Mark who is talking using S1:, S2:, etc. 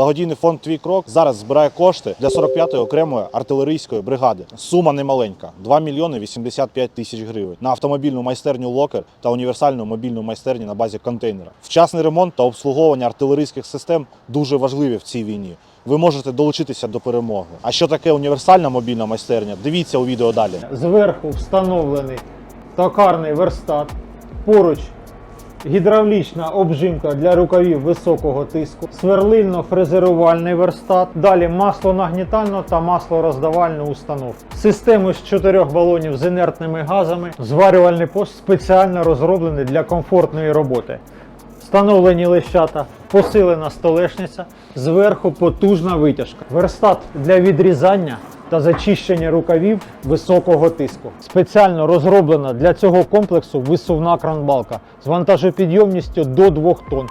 S1: Благодійний фонд Твій крок зараз збирає кошти для 45-ї окремої артилерійської бригади. Сума немаленька 2 мільйони 85 тисяч гривень на автомобільну майстерню Локер та універсальну мобільну майстерню на базі контейнера. Вчасний ремонт та обслуговування артилерійських систем дуже важливі в цій війні. Ви можете долучитися до перемоги. А що таке універсальна мобільна майстерня? Дивіться у відео далі.
S2: Зверху встановлений токарний верстат. Поруч гідравлічна обжимка для рукавів високого тиску, сверлильно-фрезерувальний верстат, далі маслонагнітальну та маслороздавальну установку. Системи з чотирьох балонів з інертними газами, зварювальний пост спеціально розроблений для комфортної роботи. Встановлені лещата, посилена столешниця, зверху потужна витяжка. Верстат для відрізання та зачищення рукавів високого тиску. Спеціально розроблена для цього комплексу висувна кранбалка з вантажопідйомністю до 2 тонн.